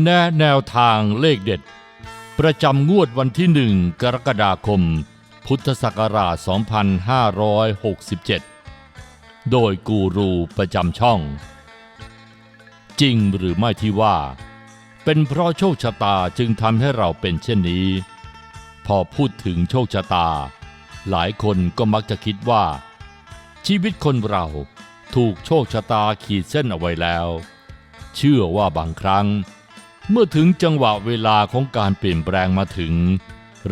แนะแนวทางเลขเด็ด ประจำงวดวันที่หนึ่งกรกฎาคม พุทธศักราช 2567 โดยกูรูประจำช่อง จริงหรือไม่ที่ว่า เป็นเพราะโชคชะตาจึงทำให้เราเป็นเช่นนี้ พอพูดถึงโชคชะตา หลายคนก็มักจะคิดว่า ชีวิตคนเราถูกโชคชะตาขีดเส้นเอาไว้แล้ว เชื่อว่าบางครั้ง เมื่อถึงจังหวะเวลาของการเปลี่ยนแปลงมาถึง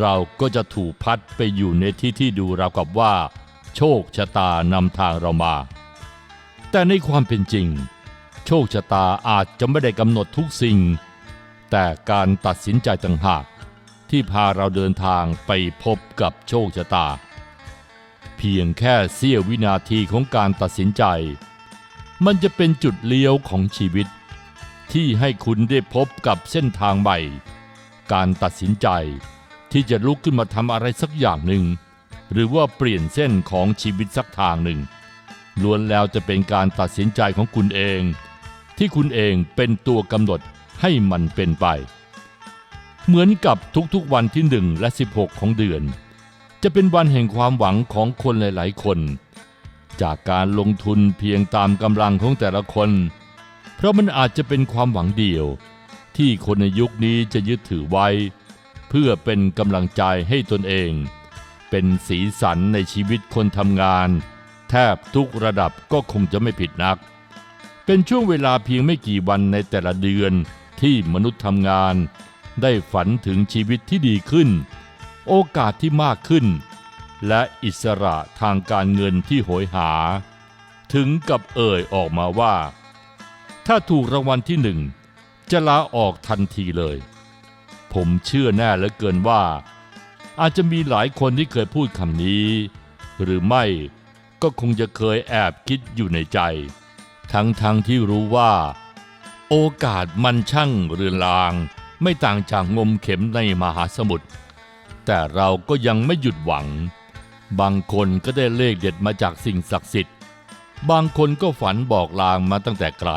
เราก็จะถูกพัดไปอยู่ในที่ที่ดูราวกับว่า โชคชะตานำทางเรามา แต่ในความเป็นจริง โชคชะตาอาจจะไม่ได้กำหนดทุกสิ่ง แต่การตัดสินใจต่างหากที่พาเราเดินทางไปพบกับโชคชะตา เพียงแค่เสี้ยววินาทีของการตัดสินใจ มันจะเป็นจุดเลี้ยวของชีวิต ที่ให้คุณได้พบกับเส้นทางใหม่ การตัดสินใจที่จะลุกขึ้นมาทำอะไรสักอย่างหนึ่ง หรือว่าเปลี่ยนเส้นของชีวิตสักทางหนึ่งล้วนแล้วจะเป็นการตัดสินใจของคุณเอง ที่คุณเองเป็นตัวกำหนดให้มันเป็นไป เหมือนกับทุกๆวันที่1และ 16 ของเดือน จะเป็นวันแห่งความหวังของคนหลาย ๆ คน จากการลงทุนเพียงตามกำลังของแต่ละคน เพราะมันอาจจะเป็นความหวังเดียว ที่คนในยุคนี้จะยึดถือไว้ เพื่อเป็นกำลังใจให้ตนเอง เป็นสีสันในชีวิตคนทำงาน แทบทุกระดับก็คงจะไม่ผิดนัก เป็นช่วงเวลาเพียงไม่กี่วันในแต่ละเดือนที่มนุษย์ทำงาน ได้ฝันถึงชีวิตที่ดีขึ้น โอกาสที่มากขึ้น และอิสระทางการเงินที่โหยหา ถึงกับเอ่ยออกมาว่า ถ้าถูกรางวัลที่หนึ่งจะลาออกทันทีเลย ผมเชื่อแน่เหลือเกินว่า อาจจะมีหลายคนที่เคยพูดคำนี้ หรือไม่ก็คงจะเคยแอบคิดอยู่ในใจ ทั้งๆทที่รู้ว่า โอกาสมันช่างเรือนราง ไม่ต่างจากงมเข็มในมหาสมุทรแต่เราก็ยังไม่หยุดหวัง บางคนก็ได้เลขเด็ดมาจากสิ่งศักดิ์สิทธิ์ บางคนก็ฝันบอกลางมาตั้งแต่ไกล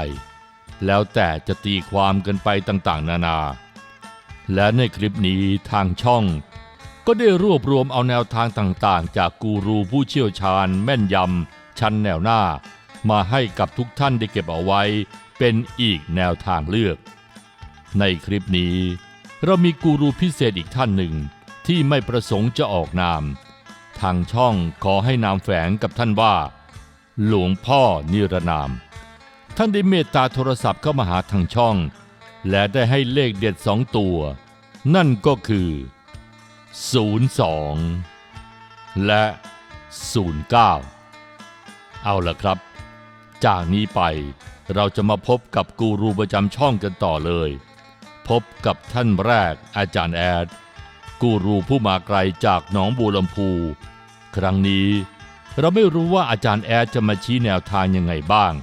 แล้วแต่จะตีความกันไปต่างๆ นานา และในคลิปนี้ทางช่อง ก็ได้รวบรวมเอาแนวทางต่างๆ จากกูรูผู้เชี่ยวชาญแม่นยำชั้นแนวหน้า มาให้กับทุกท่านได้เก็บเอาไว้ เป็นอีกแนวทางเลือก ในคลิปนี้ เรามีกูรูพิเศษอีกท่านหนึ่ง ที่ไม่ประสงค์จะออกนาม ทางช่องขอให้นามแฝงกับท่านว่า หลวงพ่อนิรนาม ท่านได้เมตตาโทรศัพท์เข้ามาหาทางช่อง และได้ให้เลขเด็ดสองตัว นั่นก็คือ 02 และ 09 เอาละครับ จากนี้ไปเราจะมาพบกับกูรูประจำช่องกันต่อเลย พบกับท่านแรกอาจารย์แอด กูรูผู้มาไกลจากหนองบัวลำพู ครั้งนี้ เราไม่รู้ว่าอาจารย์แอดจะมาชี้แนวทางยังไงบ้าง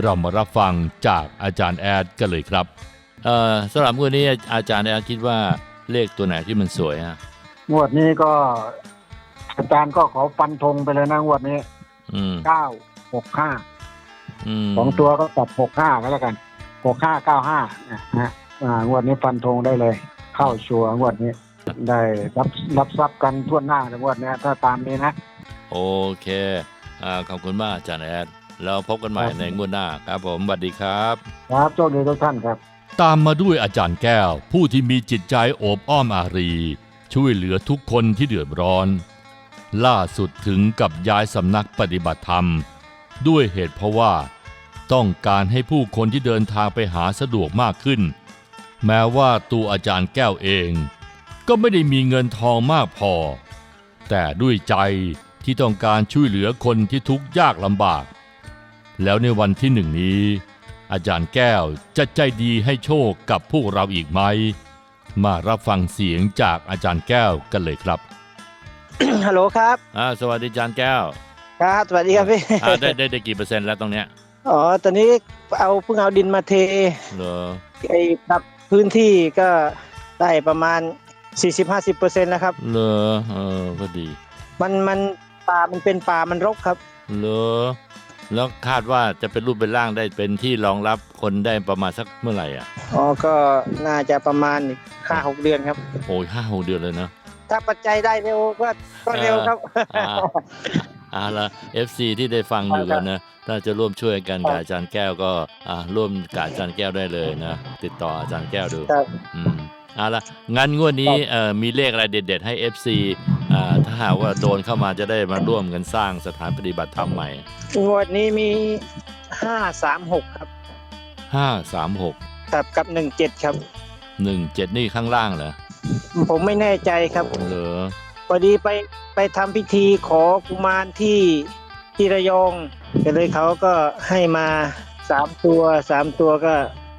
เรามารับฟังจากอาจารย์แอดกันเลยครับเอ่อสำหรับงวดนี้อาจารย์แอดคิดว่าเลขตัวไหนที่มันสวยฮะงวดนี้ก็ อาจารย์ก็ขอฟันธงไปเลยนะงวดนี้อืมเก้าหกห้าอืมสองตัวก็ตัดหกห้าก็แล้วกันหกห้าเก้าห้านะฮะอ่างวดนี้ฟันธงได้เลย เข้าชัวร์งวดนี้ ได้รับรับทรัพย์กันทั่วหน้าในงวดนี้ถ้าตามนี้นะ โอเคอ่าขอบคุณมากอาจารย์แอด แล้วพบกันใหม่ครับในงวดหน้าครับผมสวัสดีครับ ครับโชคดีทุกท่านครับ ตามมาด้วยอาจารย์แก้ว ผู้ที่มีจิตใจโอบอ้อมอารี ช่วยเหลือทุกคนที่เดือดร้อน ล่าสุดถึงกับย้ายสำนักปฏิบัติธรรม ด้วยเหตุเพราะว่า ต้องการให้ผู้คนที่เดินทางไปหาสะดวกมากขึ้น แม้ว่าตัวอาจารย์แก้วเอง ก็ไม่ได้มีเงินทองมากพอ แต่ด้วยใจที่ต้องการช่วยเหลือคนที่ทุกข์ยากลำบาก แล้วในวันที่หนึ่งนี้ อาจารย์แก้วจะใจดีให้โชคกับพวกเราอีกไหม มารับฟังเสียงจากอาจารย์แก้วกันเลยครับ ฮัลโหลครับอ่าสวัสดีอาจารย์แก้วครับสวัสดีครับพี่อ่าได้ได้ได้กี่เปอร์เซ็นต์แล้วตรงเนี้ยอ๋อตอนนี้เอาเพิ่งเอาดินมาเทเหรอไอ้ปรับพื้นที่ก็ได้ประมาณ 40-50เปอร์เซ็นต์แล้วครับเหรอเออก็ดี มันมันป่ามันเป็นป่ามันรกครับ เหรอ แล้วคาดว่าจะเป็นรูปเป็นร่างได้เป็นที่รองรับคนได้ประมาณสักเมื่อไหร่อะอ๋อก็น่าจะประมาณห้าหกเดือนครับ โอ้ยห้าหกเดือนเลยเนอะถ้าปัจจัยได้เร็วก็ก็เร็วครับอ่าเอาละ FC ที่ได้ฟังอยู่กันนะ ถ้าจะร่วมช่วยกันกับอาจารย์แก้วก็อ่าร่วมกับอาจารย์แก้วได้เลยนะติดต่ออาจารย์แก้วดูครับอืมเอาละงั้นงวดนี้เอ่อมีเลขอะไรเด็ด ๆ ให้ FC อ่า ถ้าหากว่าโดนเข้ามาจะได้มาร่วมกันสร้างสถานปฏิบัติธรรมใหม่ งวดนี้มีห้าสามหกครับ536ครับกับหนึ่งเจ็ดครับ17นี่ข้างล่างเหรอผมไม่แน่ใจครับเหรอพอดีไปไปทำพิธีขอกุมารที่ที่ระยองก็เลยเขาก็ให้มาสามตัวสามตัวก็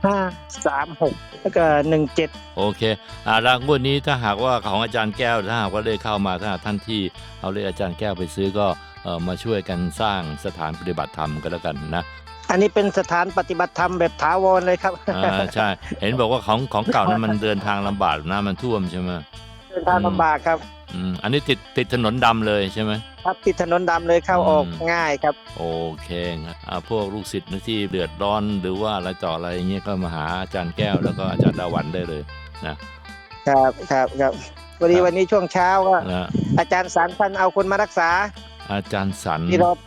ห้าสามหกแล้วก็หนึ่งเจ็ดโอเคอ่าแล้วงวดนี้ถ้าหากว่าของอาจารย์แก้วถ้าหากว่าเลขเข้ามาถ้าหากท่านที่เอาเลขอาจารย์แก้วไปซื้อก็เอ่อมาช่วยกันสร้างสถานปฏิบัติธรรมก็แล้วกันนะอันนี้เป็นสถานปฏิบัติธรรมแบบถาวรเลยครับ อ่าใช่ เห็นบอกว่าของของเก่านั้นมันเดินทางลำบากน้ำมันท่วมใช่ไหม เดินทางลำบากครับ อืมอันนี้ติดติดถนนดำเลยใช่ไหม ครับติดถนนดำเลยเข้าออกอืม ง่ายครับ โอเคครับอ่าพวกลูกศิษย์ที่เดือดร้อนหรือว่าอะไรต่ออะไรอย่างเงี้ยก็มาหาอาจารย์แก้วแล้วก็อาจารย์ดาวันได้เลยนะครับครับครับวันนี้วันนี้ช่วงเช้าก็นะอาจารย์สารพันเอาคนมารักษาอาจารย์สันที่รอบ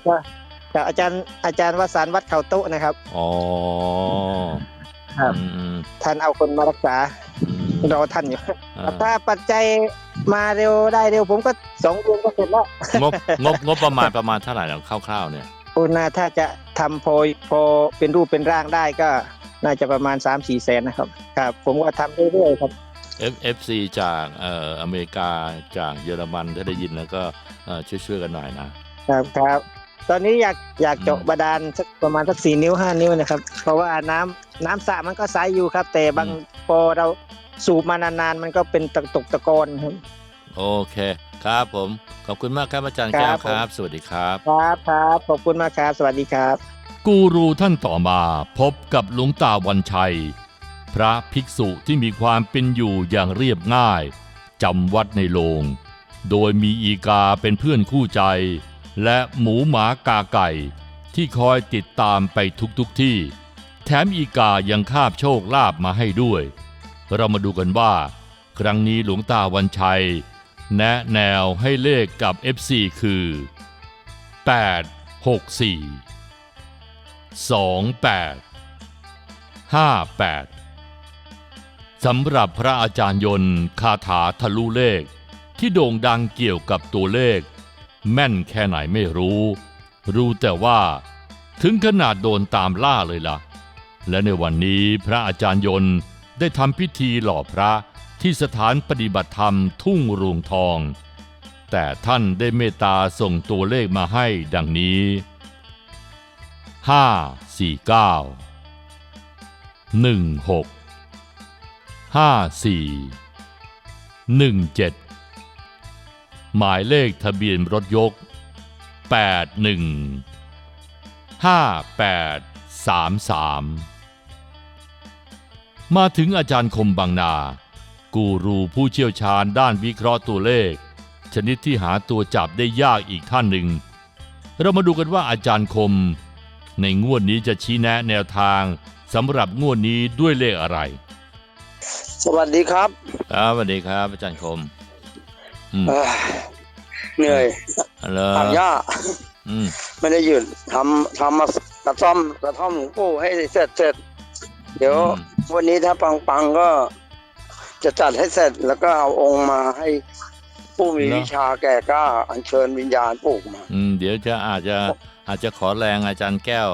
กับอาจารย์อาจารย์วสานต์วัดเขาโต๊ะนะครับ อ๋อครับ อืมอืมท่านเอาคนมารักษาอืม รอท่านอยู่อ่าถ้าปัจจัย มาเร็วได้เร็วผมก็สองเดือนก็เสร็จแล้ว งบงบงบประมาณประมาณเท่าไหร่เนี่ยคร่าวๆเนี่ยโอ้น่าถ้าจะทำพอพอเป็นรูปเป็นร่างได้ก็น่าจะประมาณ 3 4แสนนะครับครับ ผมก็ทำเรื่อยๆครับ F FC จากเอ่ออเมริกาจากเยอรมันถ้าได้ยินแล้วก็เอ่อช่วยๆกันหน่อยนะ ครับครับ ตอนนี้อยากอยากเจาะอืมบาดาลสักประมาณสักสี่นิ้วห้านิ้วนะครับ เพราะว่าน้ำน้ำสระมันก็ใสอยู่ครับ แต่บางพอเรา สูบมานานๆ มันก็เป็นตะตกตะกอนครับ โอเค ครับผม ขอบคุณมากครับอาจารย์ครับแก้วผมครับสวัสดีครับ ครับครับขอบคุณมากครับสวัสดีครับ กูรูท่านต่อมาพบกับหลวงตาวันชัย พระภิกษุที่มีความเป็นอยู่อย่างเรียบง่ายจำวัดในโรงโดยมีอีกาเป็นเพื่อนคู่ใจ และหมูหมากาไก่ ที่คอยติดตามไปทุกๆทที่ แถมอีกายังคาบโชคลาภมาให้ด้วย เรามาดูกันว่า ครั้งนี้หลวงตาวันชัย แนะแนวให้เลขกับ FC คือ 8 6 4 28 58สำหรับพระอาจารย์ยนต์คาถาทะลุเลข ที่โด่งดังเกี่ยวกับตัวเลข แม่นแค่ไหนไม่รู้ รู้แต่ว่าถึงขนาดโดนตามล่าเลยล่ะ และในวันนี้พระอาจารย์ยนต์ ได้ทำพิธีหล่อพระที่สถานปฏิบัติธรรมทุ่งรวงทอง แต่ท่านได้เมตตาส่งตัวเลขมาให้ดังนี้ 549 16 54 17 หมายเลขทะเบียนรถยก 81 5833 มสามมาถึงอาจารย์คมบางนา กูรูผู้เชี่ยวชาญด้านวิเคราะห์ตัวเลข ชนิดที่หาตัวจับได้ยากอีกท่านหนึ่ง เรามาดูกันว่าอาจารย์คม ในงวดนี้จะชี้แนะแนวทางสำหรับงวดนี้ด้วยเลขอะไร สวัสดีครับครับสวัสดีครับ อาจารย์คมอืมเอ้ยเหนื่อยฮัลโหลตัดหญ้าอืมไม่ได้หยุดทำทำมากระท่อมกระท่อมหลวงปู่ให้เสร็จเสร็จเดี๋ยวอืม วันนี้ถ้าปังปังๆก็จะจัดให้เสร็จแล้วก็เอาองค์มาให้ผู้มีวิชาแก่กล้าอัญเชิญวิญญาณปลูกมา อืม เดี๋ยวจะอาจจะอาจจะขอแรงอาจารย์แก้ว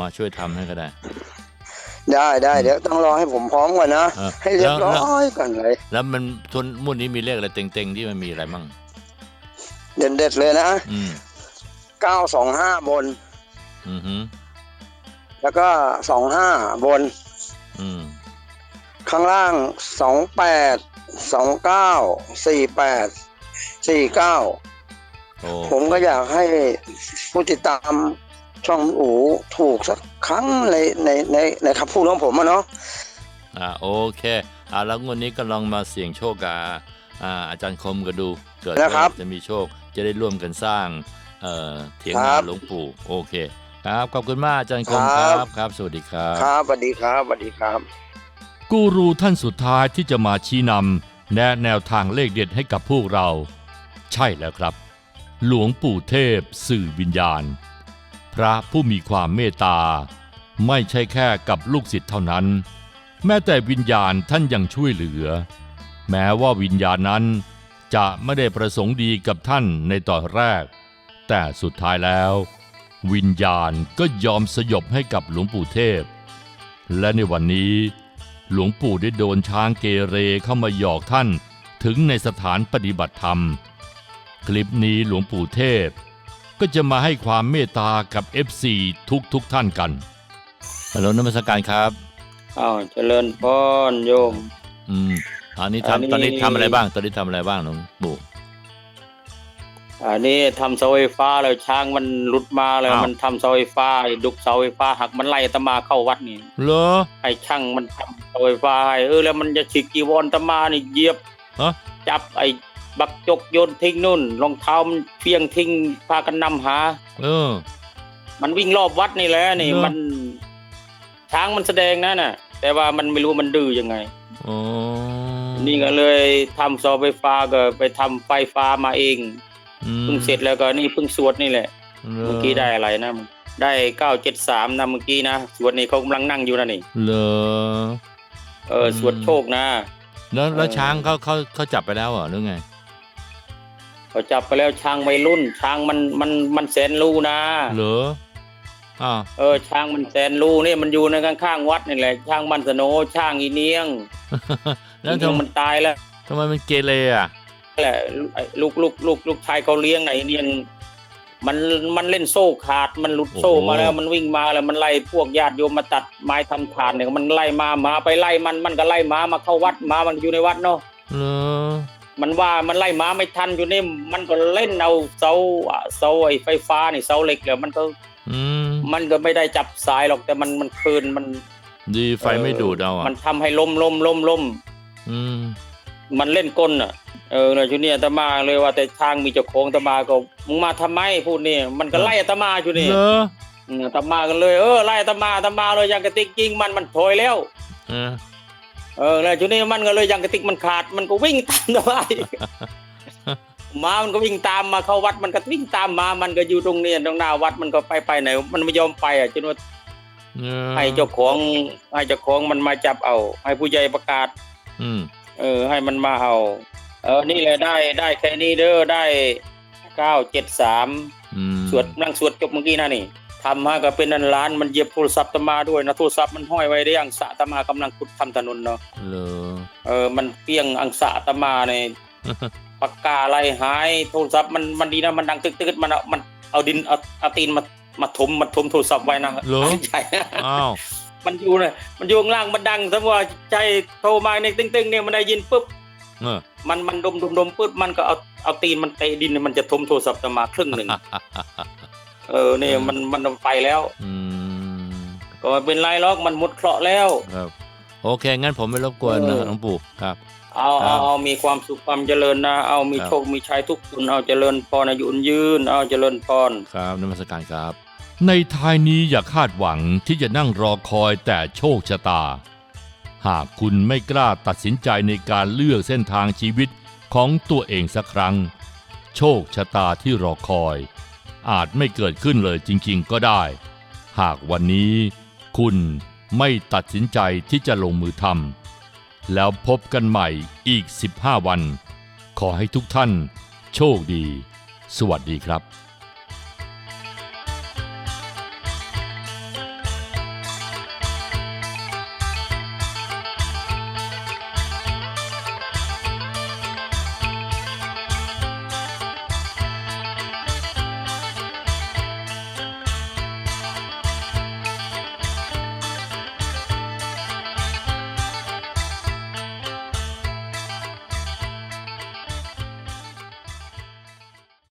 มาช่วยทำให้ก็ได้ ได้ได้เดี๋ยวต้องรอให้ผมพร้อมก่อนนะเออให้เรียบร้แล้วอยก่อนเลย แล้วมันทุนมุดนี้มีเลขอะไรเต็งๆที่มันมีอะไรมั่ง เด่นเด็ดๆเลยนะอืมเก้าสองห้าบน อือฮึแล้วก็สองห้าบนอืม ข้างล่างสองแปดสองเก้าสี่แปดสี่เก้าโอ้ผมก็อยากให้ผู้ติดตามช่องอูถูกสักครั้งในในในในคำพูดของผมอะเนาะอ่าโอเคอ่าแล้วงวดนี้ก็ลองมาเสี่ยงโชคกับอ่าอาจารย์คมกันดูเกิดว่าจะมีโชคจะได้ร่วมกันสร้างเอ่อเถียงนาหลวงปู่โอเค ครับขอบคุณมากอาจารย์คมคครัรับ บครับสวัสดีครับ ครับสวัสดีครับสวัสดีครับ กูรูท่านสุดท้ายที่จะมาชี้นำแนะแนวทางเลขเด็ดให้กับพวกเรา ใช่แล้วครับ หลวงปู่เทพสื่อวิญญาณ พระผู้มีความเมตตา ไม่ใช่แค่กับลูกศิษย์เท่านั้น แม้แต่วิญญาณท่านยังช่วยเหลือ แม้ว่าวิญญาณนั้นจะไม่ได้ประสงค์ดีกับท่านในตอนแรก แต่สุดท้ายแล้ว วิญญาณก็ยอมสยบให้กับหลวงปู่เทพ และในวันนี้ หลวงปู่ได้โดนช้างเกเรเข้ามาหยอกท่านถึงในสถานปฏิบัติธรรม คลิปนี้หลวงปู่เทพ ก็จะมาให้ความเมตตากับ FC ทุกทุกๆท่านกันฮัลโหลนมัสการครับอ้าวเจริญพรโยม อืมอันนี้อันนี้ ทำตอนนี้ทำอะไรบ้าง ตอนนี้ทำอะไรบ้างหลวงปู่ อันนี้ทำเสาไฟฟ้าแล้วช้างมันหลุดมาแล้วอ้าว มันทำเสาไฟฟ้าไอ้ดุกเสาไฟฟ้าหักมันไล่อาตมาเข้าวัดนี่เหรอไอ้ช่างมันทำเสาไฟฟ้าให้เออแล้วมันจะฉีกจีวรอาตมานี่เหยียบ ฮะจับไอ้บักจกโยนทิ้งนู่นรองเท้ามันเพียงทิ้งพากันนำหา เออ มันวิ่งรอบวัดนี่แหละนี่เหรอ มัน ช้างมันแสดงนะน่ะ แต่ว่ามันไม่รู้มันดื้อยังไง อ๋อนี่ก็เลยทำเสาไฟฟ้าก็ไปทำไฟฟ้ามาเองอืม เพิ่งเสร็จแล้วก็นี่เพิ่งสวดนี่แหละหรเมื่อกี้ได้อะไรนะได้เก้าเจ็ดสามนะเมื่อกี้นะสวดนี่เขากำลังนั่งอยู่นะนี่เหรอเอออืมสวดโชคนะ แล้วแล้วเออช้างเขาเขาเขาจับไปแล้วเหรอหรือไงเขาจับไปแล้วช้างวัยรุ่น ช้างมันมันมันแสนรู้นะเหรออ้าวเออช้างมันแสนรู้เนี่ยมันอยู่ในข้างๆวัดนี่แหละช้างมันสโนช้างอีเนียงแล้วอีเนียงทำมันตายแล้วทำไมมันเกเรอะ แหละไอ้ลูกลูกลูกลูกชายเขาเลี้ยงไอ้เนียงมันมันเล่นโซ่ขาดมันหลุดโซ่มาแล้วมันวิ่งมาแล้วมันไล่พวกญาติโยมมาตัดไม้ทำฐานเนี่ยมันไล่มาหมาไปไล่มันมันก็ไล่หมามาเข้าวัดหมามันอยู่ในวัดเนาะเหรอมันว่ามันไล่หมาไม่ทันอยู่นี่มันก็เล่นเอาเสาเสาไอ้ไฟฟ้านี่เสาเหล็กแล้วมันก็อืมมันก็ไม่ได้จับสายหรอกแต่มันมันคืนมัน ดีไฟไม่ดูดเอาอะมันทำให้ล้มล้มล้มล้มอืมมันเล่นก้นอะ เออเลยชุดนี้อาตมาเลยว่าแต่ทางมีเจ้าของอาตมาก็มึงมาทำไมพูดนี่มันก็ไล่อาตมาอยู่นี่เหรออืมอาตมาก็เลยเออไล่อาตมาอาตมาเลยยังกระติกยิงมันมันถอยแล้วเออเออแล้วชุดนี้มันก็เลยยังกระติกมันขาดมันก็วิ่งตามอาตมาอีกหมามันก็วิ่งตามมาเข้าวัดมันก็วิ่งตามมา มันก็อยู่ตรงเนี้ยตรงหน้าวัดมันก็ไปไปไหน มันไม่ยอมไปอะจนว่าเออให้เจ้าของให้เจ้าของมันมาจับเอา ให้ผู้ใหญ่ประกาศ อืมเออ ให้มันมาเอา เออนี่แหละได้ได้แค่นี้เด้อได้เก้าเจ็ดสามอืมสวดนั่งสวดจบเมื่อกี้นะนี่ทำมาก็เป็นนันล้านมันเหยียบโทรศัพท์ตมาด้วยนะโทรศัพท์มันห้อยไว้ได้ยังสะตมากำลังขุดทำถนนเนาะเหรอ เออมันเปี้ยงอังสะตมาใน ปากกาอะไรหายโทรศัพท์มันมันดีนะมันดังตึกตึกมันเอามันเอาดินเอาเอาตีนมามาถมมาถมโทรศัพท์ไว้นะเหรอ ใช่ อ้าว มันอยู่เนี่ยมันอยู่ข้างล่างมันดังสมมติว่าใจโทรมาในยตึ้งตึ้งๆเนี่ยมันได้ยินปุ๊บเออ มันมันดมดมดมปุ๊บมันก็เอาเอาตีนมันเตะดินมันจะถมโทรศัพท์จะมาครึ่งหนึ่งเออเนี่ยมันมันไปแล้วอืมก็ไม่เป็นไรหรอกมันหมดเคราะห์แล้วครับโอเค งั้นผมไม่รบกวนเอนะอหลวงปู่ครับ เอาครัเอาบเอามีความสุขความเจริญนะ เอามีครับโชคมีชัยทุกคนเอาเจริญพรอายุยืน เอาเจริญพรครับนมัสการครับ ในท้ายนี้อย่าคาดหวังที่จะนั่งรอคอยแต่โชคชะตา หากคุณไม่กล้าตัดสินใจในการเลือกเส้นทางชีวิตของตัวเองสักครั้ง โชคชะตาที่รอคอย อาจไม่เกิดขึ้นเลยจริงๆก็ได้ หากวันนี้ คุณไม่ตัดสินใจที่จะลงมือทำแล้วพบกันใหม่อีก 15 วัน ขอให้ทุกท่าน โชคดี สวัสดีครับ